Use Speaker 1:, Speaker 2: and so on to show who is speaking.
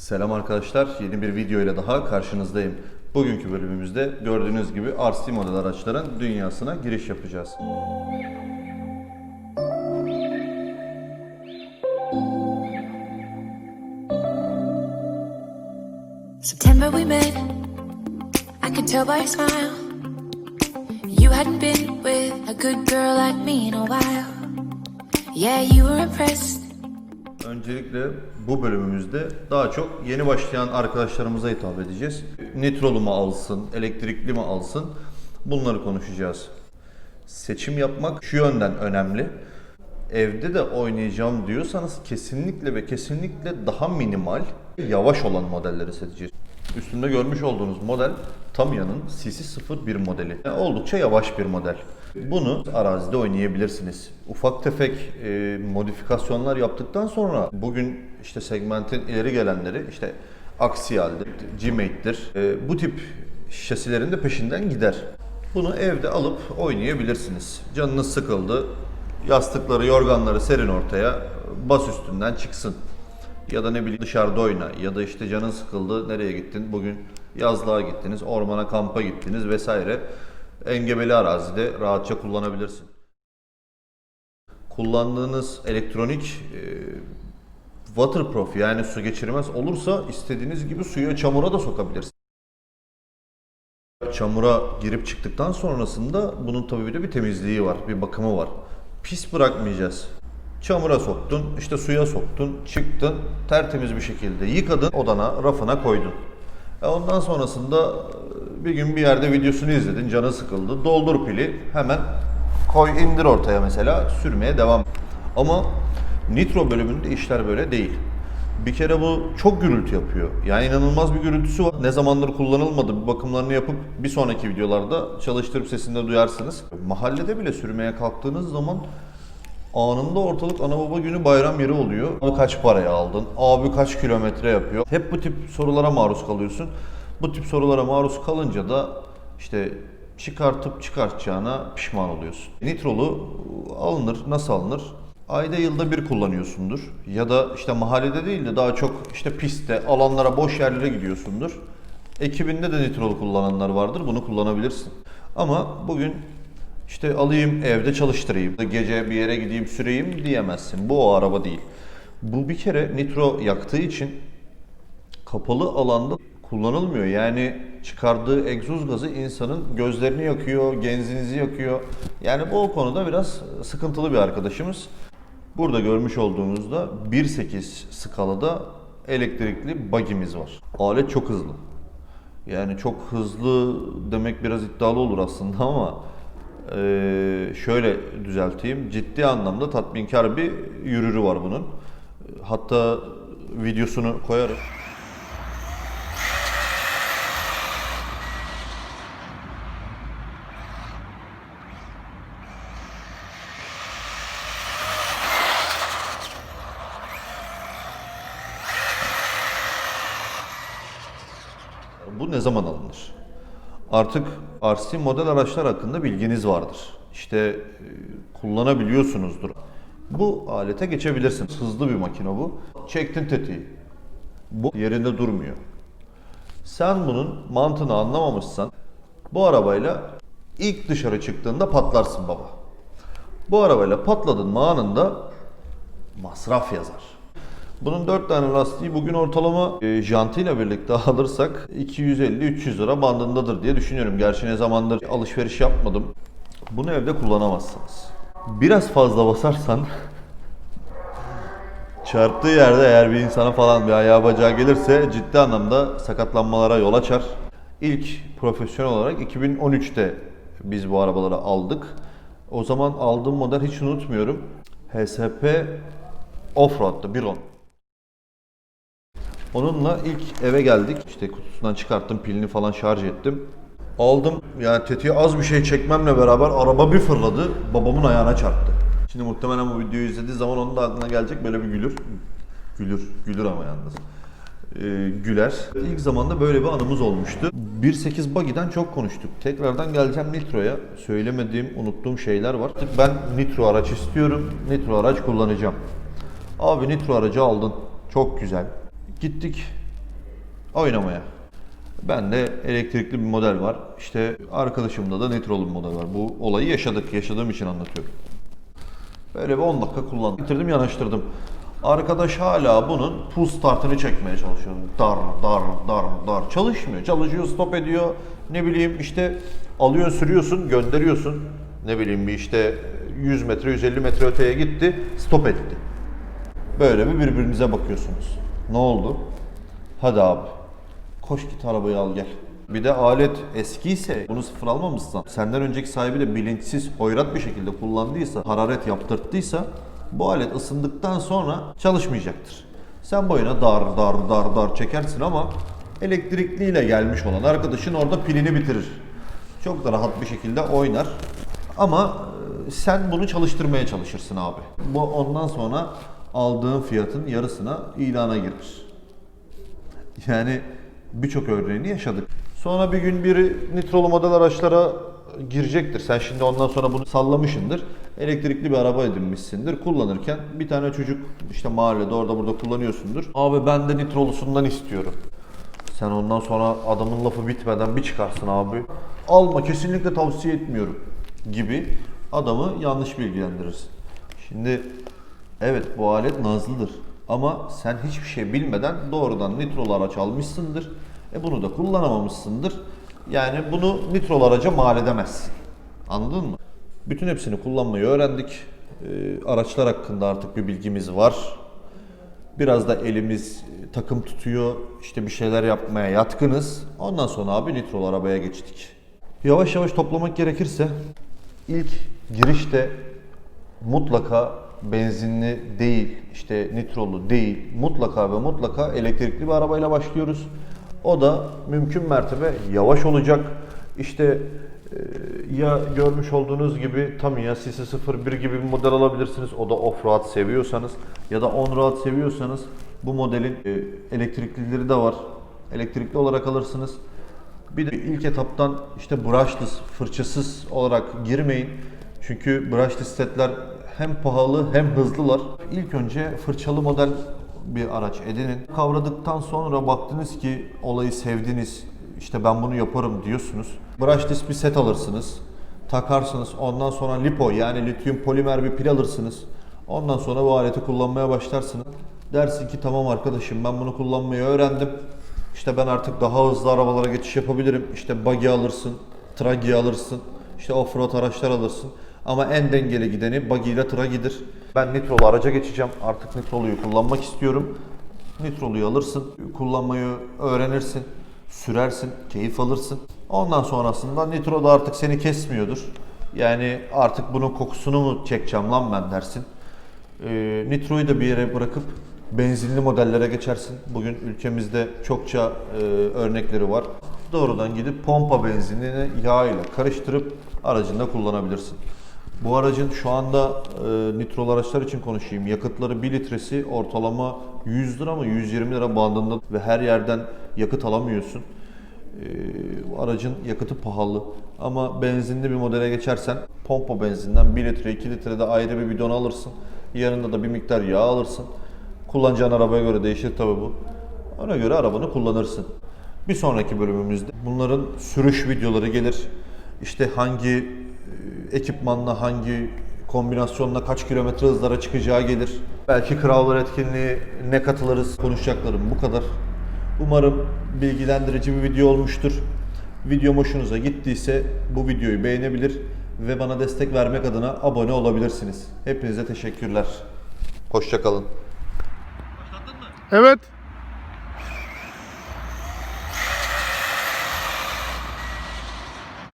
Speaker 1: Selam arkadaşlar, yeni bir video ile daha karşınızdayım. Bugünkü bölümümüzde gördüğünüz gibi RC model araçların dünyasına giriş yapacağız.
Speaker 2: September we met. I could tell by your smile. You hadn't been with a good girl like me in a while. Yeah, you were impressed.
Speaker 1: Öncelikle bu bölümümüzde daha çok yeni başlayan arkadaşlarımıza hitap edeceğiz. Nitrolu mu alsın, elektrikli mi alsın bunları konuşacağız. Seçim yapmak şu yönden önemli. Evde de oynayacağım diyorsanız kesinlikle ve kesinlikle daha minimal, yavaş olan modelleri seçeceğiz. Üstünde görmüş olduğunuz model Tamiya'nın CC01 modeli. Yani oldukça yavaş bir model. Bunu arazide oynayabilirsiniz. Ufak tefek e, modifikasyonlar yaptıktan sonra bugün işte segmentin ileri gelenleri işte Axial'dir, G-Mate'dir. E, bu tip şasilerin de peşinden gider. Bunu evde alıp oynayabilirsiniz. Canınız sıkıldı, yastıkları, yorganları serin ortaya, bas üstünden çıksın. Ya da ne bileyim dışarıda oyna ya da işte canın sıkıldı nereye gittin bugün yazlığa gittiniz ormana kampa gittiniz vesaire engebeli arazide rahatça kullanabilirsin. Kullandığınız elektronik e, waterproof yani su geçirmez olursa istediğiniz gibi suya çamura da sokabilirsiniz. Çamura girip çıktıktan sonrasında bunun tabii bir de bir temizliği var, bir bakımı var. Pis bırakmayacağız. Çamura soktun, işte suya soktun, çıktın, tertemiz bir şekilde yıkadın, odana, rafına koydun. E ondan sonrasında bir gün bir yerde videosunu izledin, canı sıkıldı, doldur pili, hemen koy indir ortaya mesela, sürmeye devam. Ama nitro bölümünde işler böyle değil. Bir kere bu çok gürültü yapıyor. Yani inanılmaz bir gürültüsü var. Ne zamandır kullanılmadı. Bir bakımlarını yapıp bir sonraki videolarda çalıştırıp sesini de duyarsınız. Mahallede bile sürmeye kalktığınız zaman anında ortalık ana baba günü bayram yeri oluyor. Abi kaç paraya aldın? Abi kaç kilometre yapıyor? Hep bu tip sorulara maruz kalıyorsun. Bu tip sorulara maruz kalınca da işte çıkartıp çıkartacağına pişman oluyorsun. Nitrolu alınır. Nasıl alınır? Ayda yılda bir kullanıyorsundur. Ya da işte mahallede değil de daha çok işte pistte, alanlara, boş yerlere gidiyorsundur. Ekibinde de nitrolu kullananlar vardır. Bunu kullanabilirsin. Ama bugün işte alayım evde çalıştırayım, gece bir yere gideyim süreyim diyemezsin. Bu o araba değil. Bu bir kere nitro yaktığı için kapalı alanda kullanılmıyor. Yani çıkardığı egzoz gazı insanın gözlerini yakıyor, genzinizi yakıyor. Yani bu konuda biraz sıkıntılı bir arkadaşımız. Burada görmüş olduğunuzda 1.8 skalada elektrikli bagimiz var. Alet çok hızlı. Yani çok hızlı demek biraz iddialı olur aslında ama şöyle düzelteyim. Ciddi anlamda tatminkar bir yürürü var bunun. Hatta videosunu koyarım. Bu ne zaman alınır? Artık RC model araçlar hakkında bilginiz vardır. İşte e, kullanabiliyorsunuzdur. Bu alete geçebilirsiniz. Hızlı bir makine bu. Çektin tetiği. Bu yerinde durmuyor. Sen bunun mantığını anlamamışsan bu arabayla ilk dışarı çıktığında patlarsın baba. Bu arabayla patladın anında masraf yazar. Bunun 4 tane lastiği bugün ortalama e, jantıyla birlikte alırsak 250-300 lira bandındadır diye düşünüyorum. Gerçi ne zamandır alışveriş yapmadım. Bunu evde kullanamazsınız. Biraz fazla basarsan çarptığı yerde eğer bir insana falan bir ayağı bacağı gelirse ciddi anlamda sakatlanmalara yol açar. İlk profesyonel olarak 2013'te biz bu arabaları aldık. O zaman aldığım model hiç unutmuyorum. HSP Offroad'da 1.10. Onunla ilk eve geldik. İşte kutusundan çıkarttım, pilini falan şarj ettim. Aldım. Yani tetiğe az bir şey çekmemle beraber araba bir fırladı. Babamın ayağına çarptı. Şimdi muhtemelen bu videoyu izlediği zaman onun da aklına gelecek böyle bir gülür. Gülür. Gülür ama yalnız. Ee, güler. İlk zamanda böyle bir anımız olmuştu. 1.8 Buggy'den çok konuştuk. Tekrardan geleceğim Nitro'ya. Söylemediğim, unuttuğum şeyler var. Ben Nitro araç istiyorum. Nitro araç kullanacağım. Abi Nitro aracı aldın. Çok güzel. Gittik Oynamaya. Ben de elektrikli bir model var. İşte arkadaşımda da nitrolu bir model var. Bu olayı yaşadık. Yaşadığım için anlatıyorum. Böyle bir 10 dakika kullandım. Bitirdim yanaştırdım. Arkadaş hala bunun pull startını çekmeye çalışıyor. Dar dar dar dar. Çalışmıyor. Çalışıyor stop ediyor. Ne bileyim işte alıyorsun sürüyorsun gönderiyorsun. Ne bileyim bir işte 100 metre 150 metre öteye gitti stop etti. Böyle bir birbirinize bakıyorsunuz. Ne oldu? Hadi abi. Koş git arabayı al gel. Bir de alet eskiyse bunu sıfır almamışsan, senden önceki sahibi de bilinçsiz, hoyrat bir şekilde kullandıysa, hararet yaptırttıysa bu alet ısındıktan sonra çalışmayacaktır. Sen boyuna dar dar dar dar çekersin ama elektrikliyle gelmiş olan arkadaşın orada pilini bitirir. Çok da rahat bir şekilde oynar. Ama e, sen bunu çalıştırmaya çalışırsın abi. Bu ondan sonra aldığın fiyatın yarısına ilana girer. Yani birçok örneğini yaşadık. Sonra bir gün biri nitrolu model araçlara girecektir. Sen şimdi ondan sonra bunu sallamışındır. Elektrikli bir araba edinmişsindir. Kullanırken bir tane çocuk işte mahallede orada burada kullanıyorsundur. Abi ben de nitrolusundan istiyorum. Sen ondan sonra adamın lafı bitmeden bir çıkarsın abi. Alma kesinlikle tavsiye etmiyorum gibi adamı yanlış bilgilendirirsin. Şimdi evet bu alet nazlıdır ama sen hiçbir şey bilmeden doğrudan nitrolu araç almışsındır. E bunu da kullanamamışsındır. Yani bunu nitrolu araca mal edemezsin. Anladın mı? Bütün hepsini kullanmayı öğrendik. Ee, araçlar hakkında artık bir bilgimiz var. Biraz da elimiz e, takım tutuyor. İşte bir şeyler yapmaya yatkınız. Ondan sonra abi nitrolu arabaya geçtik. Yavaş yavaş toplamak gerekirse ilk girişte mutlaka benzinli değil, işte nitrolu değil, mutlaka ve mutlaka elektrikli bir arabayla başlıyoruz. O da mümkün mertebe yavaş olacak. İşte e, ya görmüş olduğunuz gibi Tamiya CC01 gibi bir model alabilirsiniz. O da off-road seviyorsanız ya da on-road seviyorsanız bu modelin e, elektriklileri de var. Elektrikli olarak alırsınız. Bir de ilk etaptan işte brushless, fırçasız olarak girmeyin. Çünkü brushless setler hem pahalı hem hızlılar. İlk önce fırçalı model bir araç edinin. Kavradıktan sonra baktınız ki olayı sevdiniz, işte ben bunu yaparım diyorsunuz. Brushless bir set alırsınız, takarsınız. Ondan sonra lipo yani lityum polimer bir pil alırsınız. Ondan sonra bu aleti kullanmaya başlarsınız. Dersin ki tamam arkadaşım ben bunu kullanmayı öğrendim. İşte ben artık daha hızlı arabalara geçiş yapabilirim. İşte buggy alırsın, tragi alırsın, işte offroad araçlar alırsın. Ama en dengeli gideni buggy ile tragidir. Ben nitrolu araca geçeceğim. Artık nitroluyu kullanmak istiyorum. Nitroluyu alırsın, kullanmayı öğrenirsin, sürersin, keyif alırsın. Ondan sonrasında nitro da artık seni kesmiyordur. Yani artık bunun kokusunu mu çekeceğim lan ben dersin. Ee, nitroyu da bir yere bırakıp benzinli modellere geçersin. Bugün ülkemizde çokça e, örnekleri var. Doğrudan gidip pompa benzinini yağ ile karıştırıp aracında kullanabilirsin. Bu aracın şu anda e, nitrol araçlar için konuşayım. Yakıtları 1 litresi ortalama 100 lira mı 120 lira bandında ve her yerden yakıt alamıyorsun. E, aracın yakıtı pahalı ama benzinli bir modele geçersen pompa benzinden 1 litre 2 litre de ayrı bir bidon alırsın. Yanında da bir miktar yağ alırsın. Kullanacağın arabaya göre değişir tabi bu. Ona göre arabanı kullanırsın. Bir sonraki bölümümüzde bunların sürüş videoları gelir. İşte hangi ekipmanla, hangi kombinasyonla kaç kilometre hızlara çıkacağı gelir. Belki Krallar etkinliği ne katılırız konuşacaklarım bu kadar. Umarım bilgilendirici bir video olmuştur. Videom hoşunuza gittiyse bu videoyu beğenebilir ve bana destek vermek adına abone olabilirsiniz. Hepinize teşekkürler. Hoşçakalın.
Speaker 3: Evet.